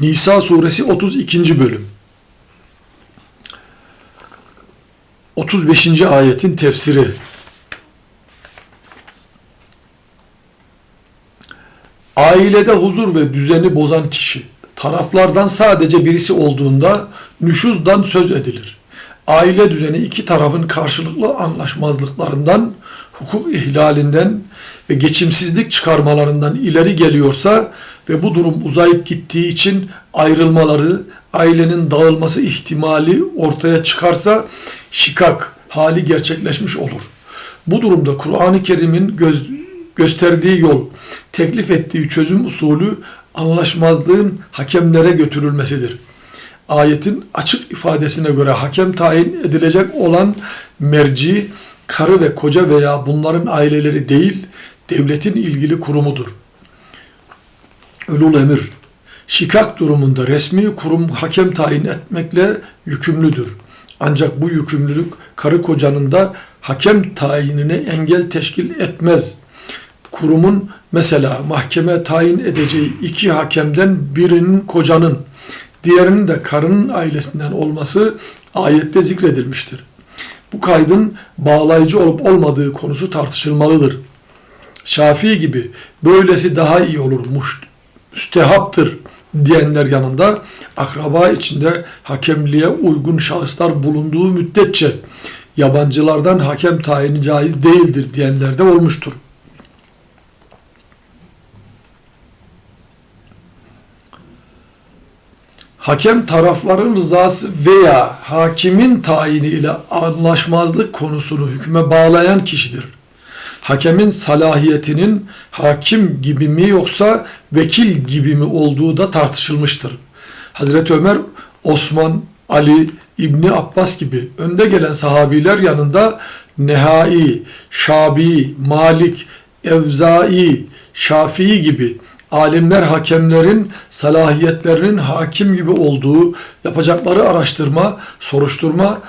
Nisa suresi 32. bölüm. 35. ayetin tefsiri. Ailede huzur ve düzeni bozan kişi, taraflardan sadece birisi olduğunda nüşuzdan söz edilir. Aile düzeni iki tarafın karşılıklı anlaşmazlıklarından, hukuk ihlalinden ve geçimsizlik çıkarmalarından ileri geliyorsa ve bu durum uzayıp gittiği için ayrılmaları, ailenin dağılması ihtimali ortaya çıkarsa şikak hali gerçekleşmiş olur. Bu durumda Kur'an-ı Kerim'in göz, gösterdiği yol, teklif ettiği çözüm usulü anlaşmazlığın hakemlere götürülmesidir. Ayetin açık ifadesine göre hakem tayin edilecek olan merci, karı ve koca veya bunların aileleri değil, devletin ilgili kurumudur. Ölul emir, şikak durumunda resmi kurum hakem tayin etmekle yükümlüdür. Ancak bu yükümlülük karı kocanın da hakem tayinine engel teşkil etmez. Kurumun mesela mahkeme tayin edeceği iki hakemden birinin kocanın, diğerinin de karının ailesinden olması ayette zikredilmiştir. Bu kaydın bağlayıcı olup olmadığı konusu tartışılmalıdır. Şafii gibi böylesi daha iyi olur, müstehaptır diyenler yanında akraba içinde hakemliğe uygun şahıslar bulunduğu müddetçe yabancılardan hakem tayini caiz değildir diyenler de olmuştur. Hakem tarafların rızası veya hakimin tayini ile anlaşmazlık konusunu hüküme bağlayan kişidir hakemin salahiyetinin hakim gibi mi yoksa vekil gibi mi olduğu da tartışılmıştır. Hazreti Ömer, Osman, Ali, İbni Abbas gibi önde gelen sahabiler yanında Nehai, Şabi, Malik, Evzai, Şafii gibi alimler hakemlerin salahiyetlerinin hakim gibi olduğu yapacakları araştırma, soruşturma,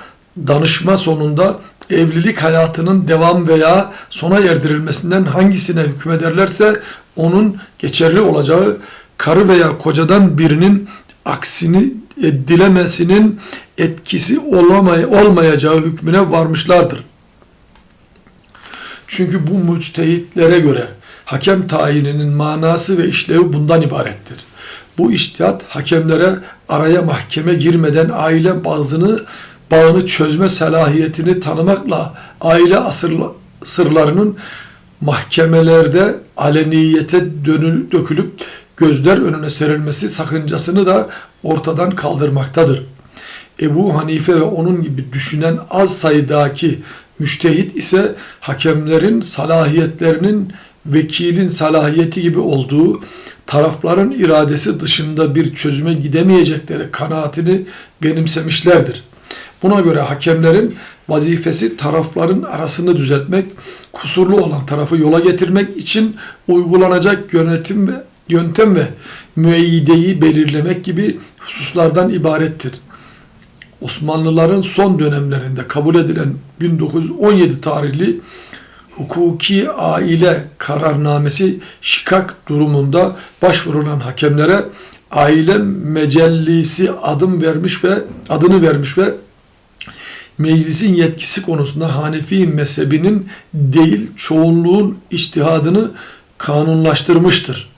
danışma sonunda evlilik hayatının devam veya sona erdirilmesinden hangisine hükmederlerse onun geçerli olacağı karı veya kocadan birinin aksini dilemesinin etkisi olamay olmayacağı hükmüne varmışlardır. Çünkü bu müçtehitlere göre hakem tayininin manası ve işlevi bundan ibarettir. Bu iştihat hakemlere araya mahkeme girmeden aile bazını bağını çözme salahiyetini tanımakla aile asırla, sırlarının mahkemelerde aleniyete dönül, dökülüp gözler önüne serilmesi sakıncasını da ortadan kaldırmaktadır. Ebu Hanife ve onun gibi düşünen az sayıdaki müştehit ise hakemlerin salahiyetlerinin vekilin salahiyeti gibi olduğu tarafların iradesi dışında bir çözüme gidemeyecekleri kanaatini benimsemişlerdir. Buna göre hakemlerin vazifesi tarafların arasını düzeltmek, kusurlu olan tarafı yola getirmek için uygulanacak yönetim ve yöntem ve müeyyideyi belirlemek gibi hususlardan ibarettir. Osmanlıların son dönemlerinde kabul edilen 1917 tarihli hukuki aile kararnamesi şikak durumunda başvurulan hakemlere aile mecellisi adım vermiş ve adını vermiş ve meclisin yetkisi konusunda Hanefi mezhebinin değil çoğunluğun içtihadını kanunlaştırmıştır.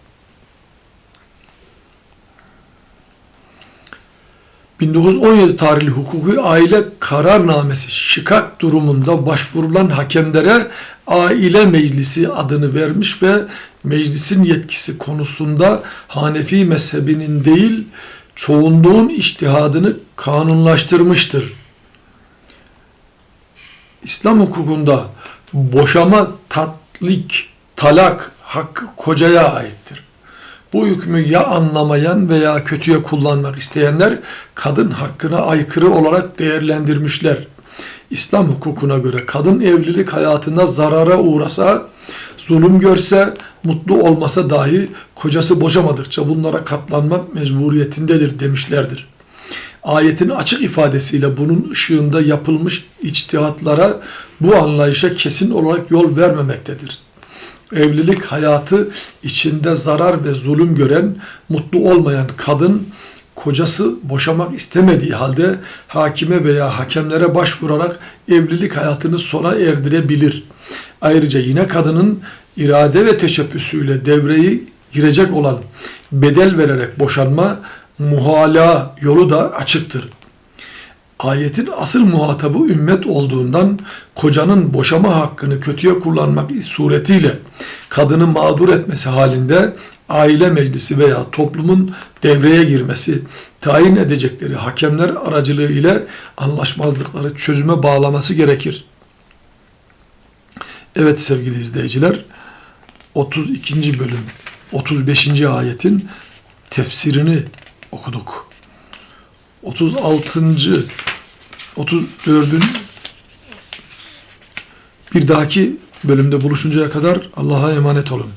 1917 tarihli hukuki aile kararnamesi şikak durumunda başvurulan hakemlere aile meclisi adını vermiş ve meclisin yetkisi konusunda Hanefi mezhebinin değil çoğunluğun içtihadını kanunlaştırmıştır. İslam hukukunda boşama, tatlik, talak hakkı kocaya aittir. Bu hükmü ya anlamayan veya kötüye kullanmak isteyenler kadın hakkına aykırı olarak değerlendirmişler. İslam hukukuna göre kadın evlilik hayatında zarara uğrasa, zulüm görse, mutlu olmasa dahi kocası boşamadıkça bunlara katlanmak mecburiyetindedir demişlerdir ayetin açık ifadesiyle bunun ışığında yapılmış içtihatlara bu anlayışa kesin olarak yol vermemektedir. Evlilik hayatı içinde zarar ve zulüm gören, mutlu olmayan kadın kocası boşamak istemediği halde hakime veya hakemlere başvurarak evlilik hayatını sona erdirebilir. Ayrıca yine kadının irade ve teşebbüsüyle devreyi girecek olan bedel vererek boşanma muhala yolu da açıktır. Ayetin asıl muhatabı ümmet olduğundan kocanın boşama hakkını kötüye kullanmak suretiyle kadını mağdur etmesi halinde aile meclisi veya toplumun devreye girmesi, tayin edecekleri hakemler aracılığı ile anlaşmazlıkları çözüme bağlaması gerekir. Evet sevgili izleyiciler, 32. bölüm 35. ayetin tefsirini okuduk. 36. 34'ün bir dahaki bölümde buluşuncaya kadar Allah'a emanet olun.